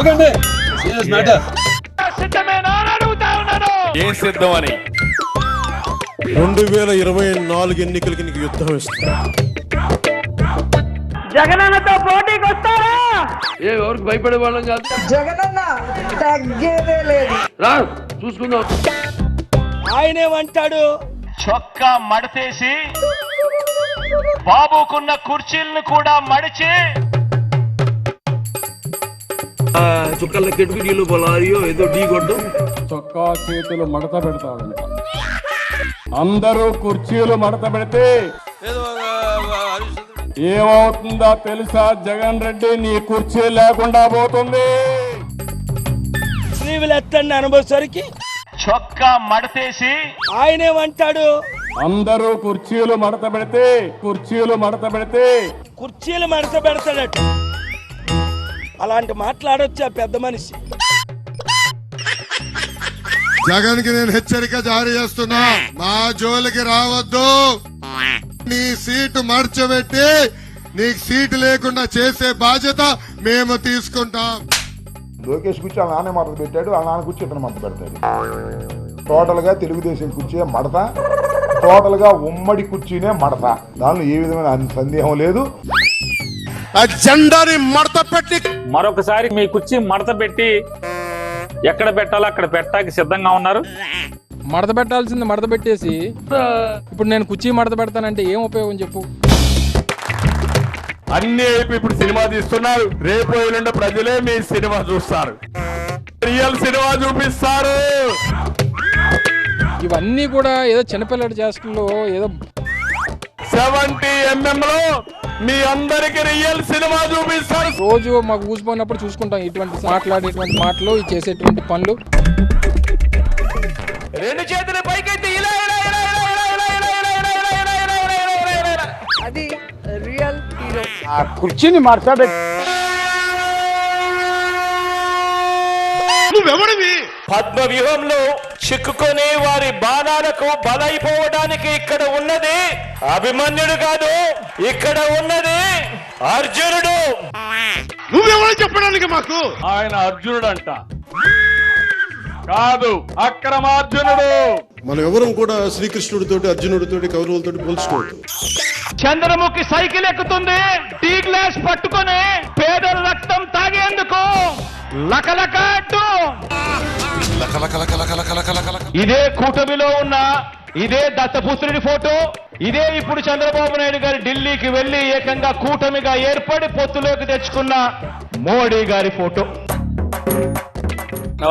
Serious matter ఏం సిద్ధం అని? రెండు వేల ఇరవై నాలుగు ఎన్నికలకి నీకు యుద్ధం ఇస్తా జగనన్నతో పోటీకి వస్తారా ఏ ఎవరికి భయపడే వాళ్ళం కాదు. జగనన్న తగ్గేదే లేదు. రా చూసుకుందాం. ఆయనేమంటాడు చొక్కా మడతేసి బాబుకున్న కుర్చీలను కూడా మడిచి చుక్కల నీళ్ళు పొలారియో ఏదో ఢీ కొట్టడం చొక్కా చేతులు మడత పెడతాడంట. అందరూ కుర్చీలు మడత పెడితే ఏమవుతుందో తెలుసా? జగన్ రెడ్డి నీ కుర్చీ లేకుండా పోతుంది. ఎత్తండి అనుభవసరికి చొక్కా మడతేసి ఆయనేమంటాడు అందరూ కుర్చీలు మడత పెడితే కుర్చీలు మడత పెడితే కుర్చీలు మడత పెడతాడట. అలాంటి మాట్లాడొచ్చు ఆ పెద్ద మనిషి? జగన్కి నేను హెచ్చరిక జారీ చేస్తున్నా. మా జోలికి రావద్దు. నీ సీటు మర్చబెట్టి నీకు సీటు లేకుండా చేసే బాధ్యత మేము తీసుకుంటాం. లోకేష్ కుర్చీ వాళ్ళ నాన్న మడత పెట్టాడు వాళ్ళ నాన్న కుర్చీ ఇతను మడత పెడతాడు. టోటల్గా తెలుగుదేశం కుర్చీ మడత. టోటల్గా ఉమ్మడి కుర్చీనే మడత. దానిలో ఏ విధమైన సందేహం లేదు. ఆ జెండాని మడత పెట్టి మరొకసారి మీ కుర్చీ మడత పెట్టి ఎక్కడ పెట్టాలో అక్కడ పెట్టడానికి సిద్ధంగా ఉన్నారు. మడత పెట్టాల్సింది మడత పెట్టేసి ఇప్పుడు నేను కుర్చీ మడత పెడతానంటే ఏం ఉపయోగం చెప్పు. అన్ని అయిపోయి ఇప్పుడు సినిమా తీస్తున్నారు. రేపు ఎల్లుండి ప్రజలే మీ సినిమా చూస్తారు. రియల్ సినిమా చూపిస్తారు. ఇవన్నీ కూడా ఏదో చిన్నపిల్లడి చేష్టల్లో ఏదో సెవెంటీ ఎంఎం లో మీ అందరికి రియల్ సినిమా చూపిస్తారు రోజు మాకు ఊసిపోయినప్పుడు చూసుకుంటాం ఇటువంటి మాట్లాడేటువంటి మాటలు చేసేటువంటి పనులు రెండు చేతుల పైకి ఇలా అది రియల్ హీరో ఆ కుర్చీని మార్చాబెట్టి పద్మ వ్యూహంలో చిక్కుకొని వారి బాణాలకు బలైపోవడానికి ఇక్కడ ఉన్నది అభిమన్యుడు కాదు ఇక్కడ ఉన్నది అర్జునుడు. నువ్వెవరు చెప్పడానికి మాకు? ఆయన అర్జునుడు అంట కాదు అక్రమార్జునుడు. మనం ఎవరం కూడా శ్రీకృష్ణుడితోటి అర్జునుడితోటి కౌరవులతోటి పోల్చుకోవద్దు. చంద్రముఖి సైకిల్ ఎక్కుతుంది టీ గ్లాస్ పట్టుకొని పేదల రక్తం తాగేందుకు లకలక అంటూ ఇదే కూటమిలో ఉన్న ఇదే దత్తపుత్రుడి ఫోటో ఇదే ఇప్పుడు చంద్రబాబు నాయుడు గారు ఢిల్లీకి వెళ్ళి ఏకంగా కూటమిగా ఏర్పడి పొత్తులోకి తెచ్చుకున్న మోడీ గారి ఫోటో.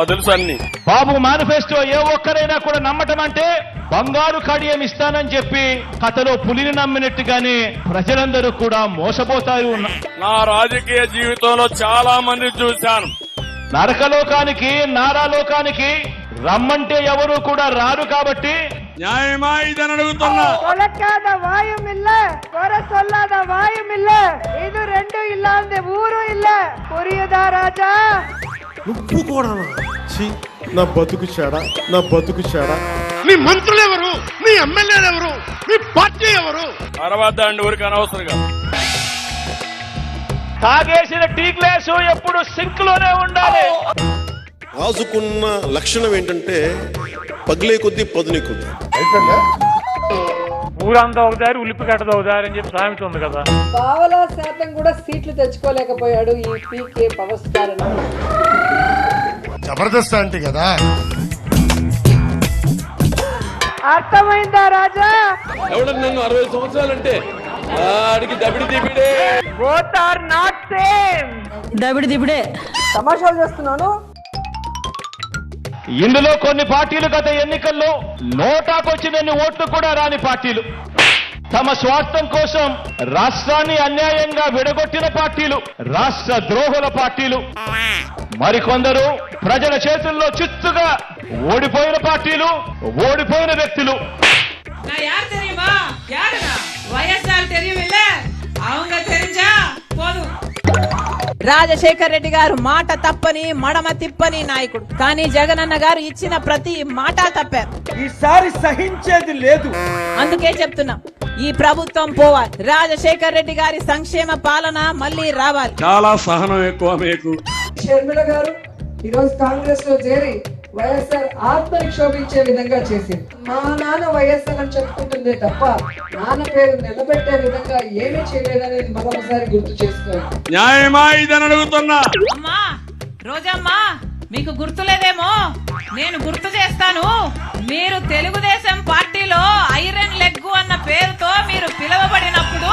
తెలుసు అన్ని. బాబు మేనిఫెస్టో ఏ ఒక్కరైనా కూడా నమ్మటం అంటే బంగారు కడియం ఇస్తానని చెప్పి కథలో పులిని నమ్మినట్టుగానే ప్రజలందరూ కూడా మోసపోతారు నా రాజకీయ జీవితంలో చాలా మంది చూశాను. నరకలోకానికి నారాలోకానికి రమ్మంటే ఎవరు కూడా రారు కాబట్టి న్యాయమా ఇదని అడుగుతున్నా. கொலைக்காத வாயும் కొర குறை சொல்லாத வாயும் இல்ல రెండు ரெண்டும் இல்லாத ஊரும் இல்ல రాజా? ఉప్పు కూడా ఛీ నా బతుకు చెడ నా బతుకు చెడ. మీ మంత్రులు ఎవరు? మీ ఎమ్మెల్యేలు ఎవరు? మీ పార్టీ ఎవరు? అరవద్దండి ఊరికి అనవసరంగా. తాగేసిన టీ గ్లాసు ఎప్పుడు సింక్లోనే ఉండాలి. రాజుకున్న లక్షణం ఏంటంటే పగిలే కొద్దీ పదునే కొద్దీ ఊరంతా ఒకదారి ఉల్లిపిగడ్డది ఒకదారి అని చెప్పి సామెత ఉంది కదా. పావలా శాతం కూడా సీట్లు తెచ్చుకోలేకపోయాడు ఈ పీకే పవర్ స్టార్ అని. జబర్దస్త్ అంటే కదా. అర్థమైందా రాజా? ఎవడన్నా నన్ను అరవై సంవత్సరాలంటే ఆడికి దబిడి దిబిడే. Both are not same. దబిడి దిబిడే. తమాషాలు చేస్తున్నాను. ఇందులో కొన్ని పార్టీలు గత ఎన్నికల్లో నోటాకొచ్చినన్ని ఓట్లు కూడా రాని పార్టీలు. తమ స్వార్థం కోసం రాష్ట్రాన్ని అన్యాయంగా విడగొట్టిన పార్టీలు రాష్ట్ర ద్రోహుల పార్టీలు. మరికొందరు ప్రజల చేతుల్లో చిత్తుగా ఓడిపోయిన పార్టీలు ఓడిపోయిన వ్యక్తులు. రాజశేఖర్ రెడ్డి గారు మాట తప్పని మడమ తిప్పని నాయకుడు. కానీ జగనన్న గారు ఇచ్చిన ప్రతి మాట తప్పారు. ఈసారి సహించేది లేదు. అందుకే చెప్తున్నా ఈ ప్రభుత్వం పోవాలి. రాజశేఖర్ రెడ్డి గారి సంక్షేమ పాలన మళ్ళీ రావాలి. చాలా సహనం ఎక్కువ మీకు. షర్మిల గారు ఈరోజు కాంగ్రెస్లో చేరి వైఎస్ఆర్ ఆత్మని క్షోభించే విధంగా చేసింది. మా నాన్న వైఎస్ఆర్ అని చెప్పుకుంటుందే తప్ప నాన్న పేరు నిలబెట్టే విధంగా ఏమీ చేయలేదనేది మరొకసారి గుర్తు చేసుకోవాలి న్యాయమా ఇదని అడుగుతున్నా. అమ్మా రోజమ్మా మీకు గుర్తులేదేమో? నేను గుర్తు చేస్తాను. మీరు తెలుగుదేశం పార్టీలో ఐరన్ లెగ్గు అన్న పేరుతో మీరు పిలువబడినప్పుడు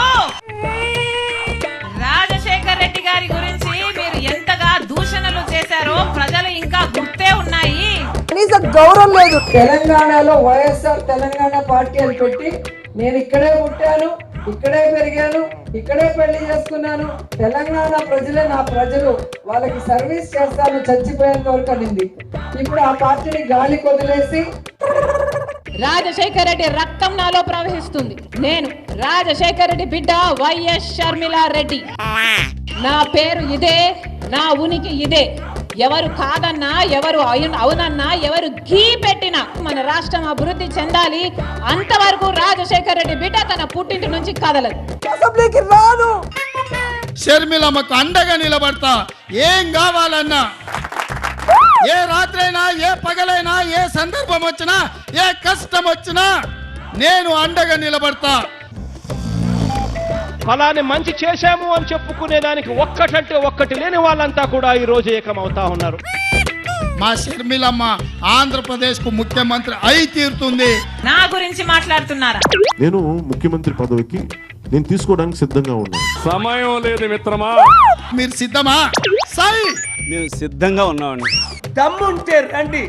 రాజశేఖర్ రెడ్డి గారి గురించి మీరు ఎంతగా దూషణలు చేశారో ప్రజలు ఇంకా గుర్తే కనీస గౌరవం లేదు. తెలంగాణలో వైఎస్ఆర్ తెలంగాణ పార్టీ అని పెట్టి నేను ఇక్కడే పుట్టాను ఇక్కడే పెరిగాను ఇక్కడే పెళ్ళి చేసుకున్నాను. తెలంగాణ ప్రజలే నా ప్రజలు. వాళ్ళకి సర్వీస్ చేస్తాను చచ్చిపోయేంత వరకు అనింది. ఇప్పుడు ఆ పార్టీని గాలి కొదిలేసి రాజశేఖర్ రెడ్డి రక్తం నాలో ప్రవహిస్తుంది. నేను రాజశేఖర్ రెడ్డి బిడ్డ వైఎస్ షర్మిలా రెడ్డి నా పేరు ఇదే నా ఉనికి ఇదే. ఎవరు కాదన్నా ఎవరు అవున- అవునన్నా ఎవరు గీ పెట్టినా మన రాష్ట్రం అభివృద్ధి చెందాలి. అంతవరకు రాజశేఖర్ రెడ్డి బిడ్డ తన పుట్టింటి నుంచి కదలదు. అసెంబ్లీకి రాను. షర్మిలమ్మకు అండగా నిలబడతా. ఏం కావాలన్నా? ఏ రాత్రైనా ఏ పగలైనా ఏ సందర్భం వచ్చినా ఏ కష్టం వచ్చినా నేను అండగా నిలబడతా. ఫలాని మంచి చేశాము అని చెప్పుకునే దానికి ఒక్కటంటే ఒక్కటి లేని వాళ్ళంతా కూడా ఈ రోజు ఏకమవుతా ఉన్నారు. మా షర్మిలమ్మ ఆంధ్రప్రదేశ్కు ముఖ్యమంత్రి అయి తీరుతుంది. నా గురించి మాట్లాడుతున్నారా? నేను ముఖ్యమంత్రి పదవికి నేను తీసుకోవడానికి సిద్ధంగా ఉన్నాను. సమయం లేదు మిత్రమా. మీరు సిద్ధమా? సై! మేము సిద్ధంగా ఉన్నామండి దమ్ముంటే రండి.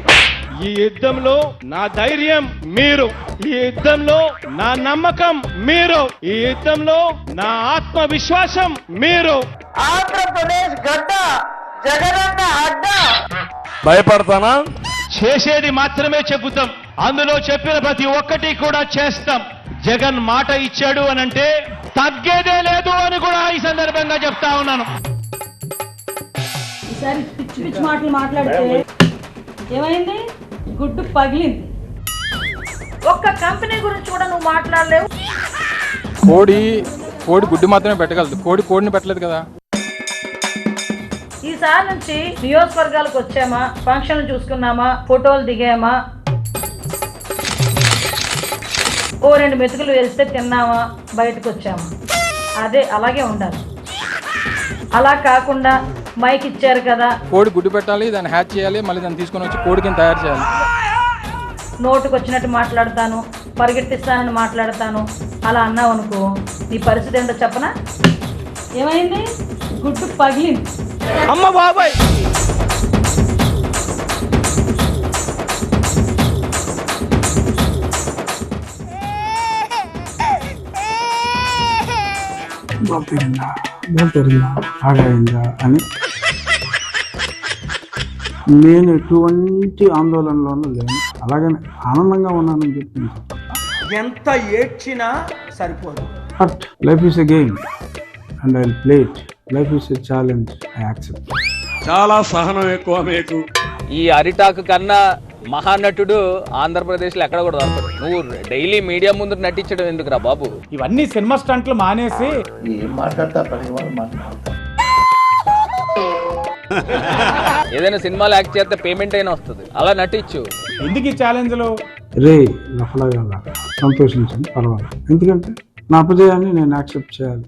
ఈ యుద్ధంలో నా ధైర్యం మీరు ఈ యుద్ధంలో నా నమ్మకం మీరు ఈ యుద్ధంలో నా ఆత్మవిశ్వాసం మీరు. ఆంధ్రప్రదేశ్ గడ్డ జగనన్న అడ్డ. భయపడతానా? చేసేది మాత్రమే చెబుతాం. అందులో చెప్పిన ప్రతి ఒక్కటి కూడా చేస్తాం. జగన్ మాట ఇచ్చాడు అని అంటే తగ్గేదే లేదు అని కూడా ఈ సందర్భంగా చెప్తా ఉన్నాను. ఈసారి పిచ్చి పిచ్చి మాటలు మాట్లాడితే ఏమైంది? గుడ్డు పగిలింది. ఒక్క కంపెనీ గురించి కూడా నువ్వు మాట్లాడలేవు. కోడి కోడి గుడ్డు మాత్రమే పెట్టగలదు. కోడి కోడిని పెట్టలేదు కదా. ఈసారి నుంచి నియోజకవర్గాలకు వచ్చామా? ఫంక్షన్లు చూసుకున్నామా? ఫోటోలు దిగామా? ఓ రెండు మెతుకులు వేస్తే తిన్నామా? బయటకు వచ్చామా? అదే అలాగే ఉండాలి. అలా కాకుండా మైక్ ఇచ్చారు కదా. కోడి గుడ్డు పెట్టాలి దాన్ని హ్యాచ్ చేయాలి మళ్ళీ దాన్ని తీసుకొని వచ్చి కోడి కింద తయారు చేయాలి. నోటుకు వచ్చినట్టు మాట్లాడతాను పరిగెత్తిస్తానని మాట్లాడతాను. అలా అన్నావు అనుకో నీ పరిస్థితి ఏంటో చెప్పనా? ఏమైంది? గుడ్డు పగిలింది. అమ్మ బాబాయ్! అని నేను ఎటువంటి ఆందోళనలోనూ లేను అలాగని ఆనందంగా ఉన్నానని చెప్పి. ఎంత ఏడ్చినా సరిపోదు. But life is a game and I play it life is a challenge I accept చాలా సహనం ఎక్కువ మీకు. ఈ అరిటాకు కన్నా మహానటుడు ఆంధ్రప్రదేశ్లో ఎక్కడ కూడా దొరకడు. నువ్వు డైలీ మీడియా ముందు నటించడం ఎందుకురా బాబు? ఇవన్నీ సినిమా స్టంట్లు మానేసి ఏదైనా సినిమాలో యాక్ట్ చేస్తే పేమెంట్ అయినా వస్తుంది. అలా నటించు. ఎందుకు ఈ ఛాలెంజ్లు రే లఫలాగా సంతోషించండి పర్వాలేదు. ఎందుకంటే నా అపజయాన్ని నేను యాక్సెప్ట్ చేయాలి.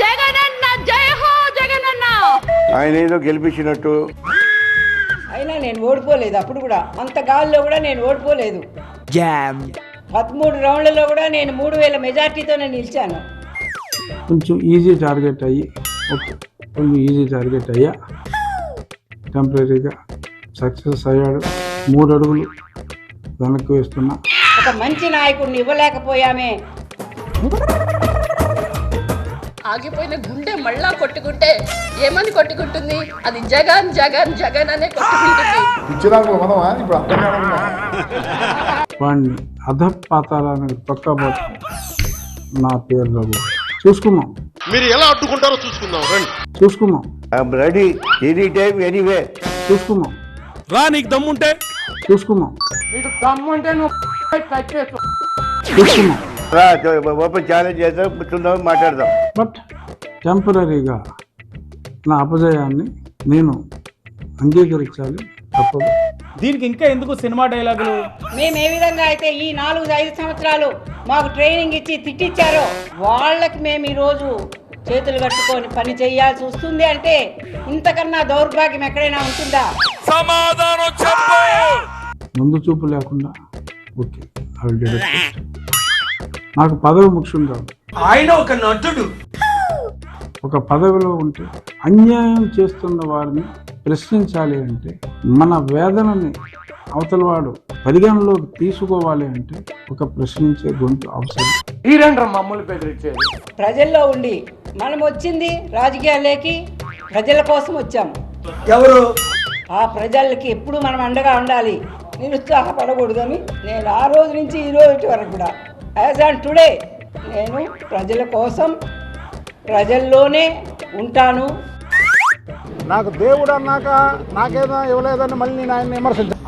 జగనన్న జయ హో జగనన్న! ఆయన ఏదో గెలిపించినట్టు. అయినా నేను ఓడిపోలేదు అప్పుడు కూడా. అంత గాల్లో కూడా నేను ఓడిపోలేదు. పదమూడు రౌండ్లలో కూడా నేను మూడు వేల మెజార్టీతోనే నిలిచాను. కొంచెం ఈజీ టార్గెట్ అయ్యి ఓకే. ఈజీ టార్గెట్ అయ్యా. టెంపరీగా సక్సెస్ అయ్యాడు. మూడు అడుగులు వెనక్కి వేస్తున్నా. ఒక మంచి నాయకుడిని ఇవ్వలేకపోయామే. ఆగిపోయిన గుండె మళ్ళా కొట్టుకుంటే ఏమని కొట్టుకుంటుంది? అది జగన్ జగన్ జగన్ అనే కొట్టుకుంటుంది. వాడిని అధపాతాలని తొక్కబోతు నా పేరు రఘు. చూసుకున్నాం మీరు ఎలా అడ్డుకుంటారో చూసుకుందాం రండి. చూసుకున్నాం రెడీ ఎనీ టైం ఎనీవే చూసుకున్నాం రా నీకు దమ్ముంటే. చూసుకున్నాం నీకు దమ్ముంటే నువ్వు టచ్ చేస్తావు. చూసుకున్నాం ఓపెన్ ఛాలెంజ్ చేద్దాం కూర్చుందాం మాట్లాడదాం. బట్ టెంపరీగా నా అపజయాన్ని నేను అంగీకరించాలి తప్పదు. దీనికి ఇంకా ఎందుకు సినిమా డైలాగులు? మేము ఏ విధంగా అయితే ఈ నాలుగు ఐదు సంవత్సరాలు మాకు ట్రైనింగ్ ఇచ్చి తిట్టించారో వాళ్ళకి మేము ఈరోజు చేతులు కట్టుకొని పని చేయాల్సి వస్తుంది అంటే ఇంతకన్నా దౌర్భాగ్యం ఎక్కడైనా ఉంటుందా? సమాధానం చెప్పు! ముందు చూపు లేకుండా ఓకే నాకు పదవి ముఖ్యం కాదు ఆయన ఒక నటుడు. ఒక పదవిలో ఉంటే అన్యాయం చేస్తున్న వారిని ప్రశ్నించాలి అంటే మన వేదనని అవతలవాడు పరిగణలోకి తీసుకోవాలి అంటే ఒక ప్రశ్నించే గొంతు అవసరం. మీరేంట్రా మమ్మల్ని బెదిరించేది. ప్రజల్లో ఉండి మనం వచ్చింది రాజకీయాల్లోకి ప్రజల కోసం వచ్చాము ఎవరు? ఆ ప్రజలకి ఎప్పుడు మనం అండగా ఉండాలి నిరుత్సాహపడకూడదని నేను ఆ రోజు నుంచి ఈ రోజు వరకు కూడా. యాజ్ ఆన్ టుడే నేను ప్రజల కోసం ప్రజల్లోనే ఉంటాను. నాకు దేవుడు అన్నాక నాకేదో ఇవ్వలేదని మళ్ళీ నేను ఆయన విమర్శించాను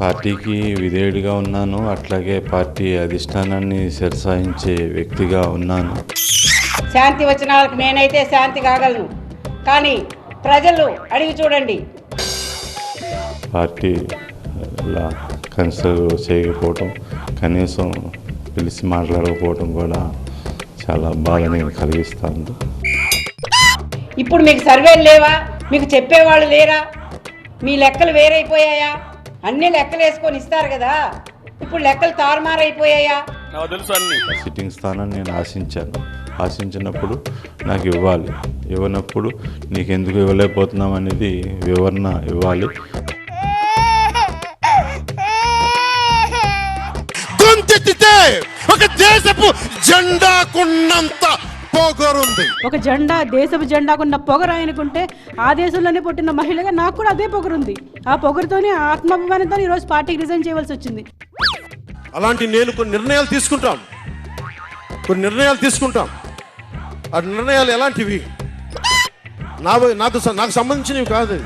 పార్టీకి విధేయుడిగా ఉన్నాను. అట్లాగే పార్టీ అధిష్టానాన్ని శిరసాయించే వ్యక్తిగా ఉన్నాను. శాంతి వచనాలకు నేనైతే శాంతి కాగలను. కానీ ప్రజలు అడిగి చూడండి. పార్టీ లా కన్సిడర్ చేయకపోవటం కనీసం పిలిచి మాట్లాడకపోవటం కూడా చాలా బాధని కలిగిస్తుంది ఇప్పుడు మీకు సర్వేలు లేవా? మీకు చెప్పేవాళ్ళు లేరా? మీ లెక్కలు వేరైపోయాయా? అన్ని లెక్కలు వేసుకొని ఇస్తారు కదా. ఇప్పుడు లెక్కలు తారుమారైపోయాయా? సిట్టింగ్ స్థానాన్ని నేను ఆశించాను. ఆశించినప్పుడు నాకు ఇవ్వాలి. ఇవ్వనప్పుడు నీకు ఎందుకు ఇవ్వలేకపోతున్నాం అనేది వివరణ ఇవ్వాలి. ఒక దేశపు జెండాకున్నంత పొగరుంది. ఒక జెండా దేశపు జెండాకున్న పొగరు ఆయనకుంటే ఆ దేశంలోనే పుట్టిన మహిళగా నాకు కూడా అదే పొగరుంది. ఆ పొగరుతోనే ఆత్మాభిమానంతో ఈరోజు పార్టీకి రిజైన్ చేయవలసి వచ్చింది. అలాంటి నేను కొన్ని నిర్ణయాలు తీసుకుంటాం. కొన్ని నిర్ణయాలు తీసుకుంటాం. ఆ నిర్ణయాలు ఎలాంటివి? నా నాకు నాకు సంబంధించినవి కాదు.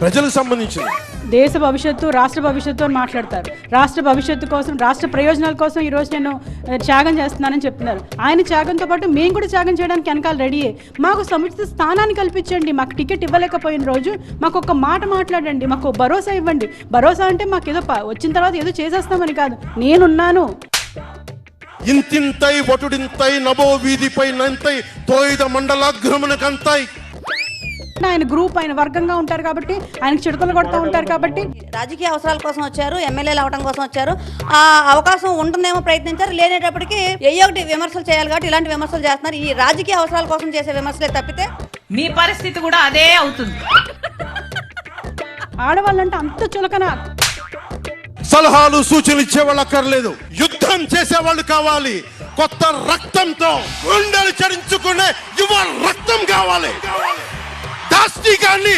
ప్రజలకు సంబంధించినవి. దేశ భవిష్యత్తు రాష్ట్ర భవిష్యత్తు అని మాట్లాడతారు. రాష్ట్ర భవిష్యత్తు కోసం రాష్ట్ర ప్రయోజనాల కోసం ఈరోజు నేను త్యాగం చేస్తున్నానని చెప్తున్నారు. ఆయన త్యాగంతో పాటు మేము కూడా త్యాగం చేయడానికి వెనకాల రెడీయే. మాకు సముచిత స్థానాన్ని కల్పించండి. మాకు టికెట్ ఇవ్వలేకపోయిన రోజు మాకు ఒక మాట మాట్లాడండి. మాకు భరోసా ఇవ్వండి. భరోసా అంటే మాకు ఏదో వచ్చిన తర్వాత ఏదో చేసేస్తామని కాదు. నేనున్నాను. ఇంతింతై వటుడింతై నభో వీధిపై నంతై తోయిద మండలాగ్రమునకంతై ఆయన గ్రూప్ ఆయన వర్గంగా ఉంటారు కాబట్టి ఆయనకు చిడతలు కొడతా ఉంటారు కాబట్టి. రాజకీయ అవసరాల కోసం వచ్చారు ఎమ్మెల్యేలు అవడం కోసం వచ్చారు. ఆ అవకాశం ఉంటుందేమో ప్రయత్నించారు లేనేటప్పటికి ఏ ఒకటి విమర్శలు చేయాలి కాబట్టి ఇలాంటి విమర్శలు చేస్తున్నారు. ఈ రాజకీయ అవసరాల కోసం చేసే విమర్శలే తప్పితే మీ పరిస్థితి కూడా అదే అవుతుంది. ఆడవాళ్ళంటే అంత చులకన. సలహాలు సూచనలు ఇచ్చేవాళ్ళు అక్కర్లేదు. యుద్ధం చేసేవాళ్ళు కావాలి. కొత్త రక్తంతో గుండెలు చరించుకునే యువ రక్తం కావాలి. దాష్టికాన్ని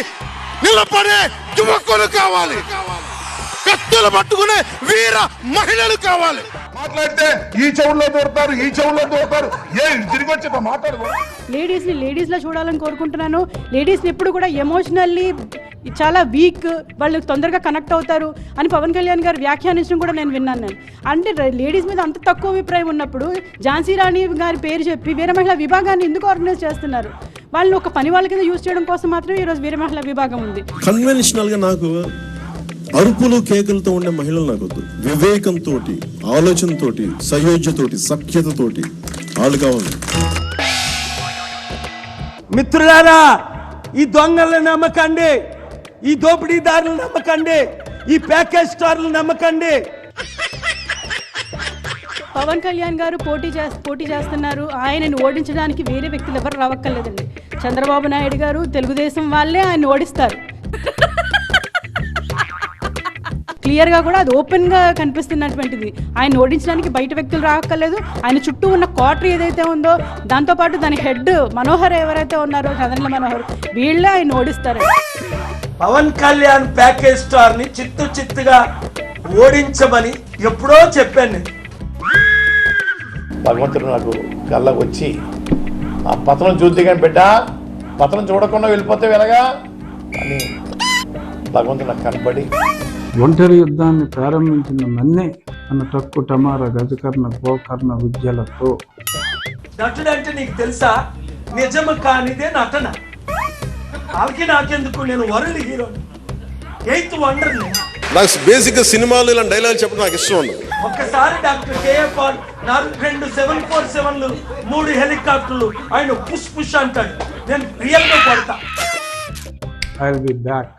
నిలబడే యువకులు కావాలి. కత్తులు పట్టుకునే వీర మహిళలు కావాలి. మాట్లాడితే ఈ చెవుల్లో దూరతారు ఈ చెవుల్లో దూరతారు. ఏ తిరిగి వచ్చి మాట్లాడు. లేడీస్ని లేడీస్లో చూడాలని కోరుకుంటున్నాను. లేడీస్ని ఎప్పుడు కూడా ఎమోషనల్లీ చాలా వీక్ వాళ్ళు తొందరగా కనెక్ట్ అవుతారు అని పవన్ కళ్యాణ్ గారు వ్యాఖ్యానించడం కూడా నేను విన్నాను నేను. అంటే లేడీస్ మీద అంత తక్కువ అభిప్రాయం ఉన్నప్పుడు ఝాన్సీ రాణి గారి పేరు చెప్పి వీర మహిళా విభాగాన్ని ఎందుకు ఆర్గనైజ్ చేస్తున్నారు? వాళ్ళు ఒక పని వాళ్ళ కింద యూజ్ చేయడం కోసం మాత్రమే ఈరోజు వీర మహిళా విభాగం ఉంది. కన్వెన్షనల్గా నాకు అరుపులు కేకలతో ఉండే మహిళలు నాకు వద్దు వివేకంతో ఆలోచనతోటి సయోధ్యతోటి సఖ్యతతోటి వాళ్ళు కావాలి. మిత్రులారా ఈ దొంగలను నమ్మకండి ఈ దోపిడీదారులను నమ్మకండి ఈ ప్యాకేజ్ స్టార్లు నమ్మకండి. పవన్ కళ్యాణ్ గారు పోటీ చేస్ పోటీ చేస్తున్నారు. ఆయనను ఓడించడానికి వేరే వ్యక్తులు ఎవరు రావక్కర్లేదండి. చంద్రబాబు నాయుడు గారు తెలుగుదేశం వాళ్ళే ఆయన ఓడిస్తారు. క్లియర్గా కూడా అది ఓపెన్గా కనిపిస్తున్నటువంటిది. ఆయన ఓడించడానికి బయట వ్యక్తులు రావక్కర్లేదు ఆయన చుట్టూ ఉన్న క్వార్టర్ ఏదైతే ఉందో దాంతోపాటు దాని హెడ్ మనోహర్ ఎవరైతే ఉన్నారో చదన్ల మనోహర్ వీళ్ళే ఆయన ఓడిస్తారు. పవన్ కళ్యాణ్ ప్యాకేజ్ స్టార్ని చిత్తు చిత్తుగా ఓడించమని ఎప్పుడో చెప్పాను నేను. భగవంతుడు నాకు కళ్ళ వచ్చి ఆ పతనం చూద్ది కానీ బిడ్డ పతనం చూడకుండా వెళ్ళిపోతే వెలగా అని భగవంతుడు నాకు కనబడి ఒంటరి యుద్ధాన్ని ప్రారంభించిన మన్నే తన టక్కు టమార గజకర్ణ గోకర్ణ విద్యలతో. నటుడు అంటే నీకు తెలుసా? నిజము కానిదే నటన. వాళ్ళకి నాకెందుకు? నేను వరల్డ్ హీరో. ఎయిత్ వండర్ నాకు బేసిక్గా సినిమాలు ఇలా డైలాగ్ చెప్పడం నాకు ఇష్టం ఉండదు. ఒక్కసారి డాక్టర్ పాల్ నాలుగు రెండు సెవెన్ ఫోర్ సెవెన్లు మూడు హెలికాప్టర్లు ఆయన పుష్ పుష్ అంటాడు. నేను రియల్గా కొడతా. I will be back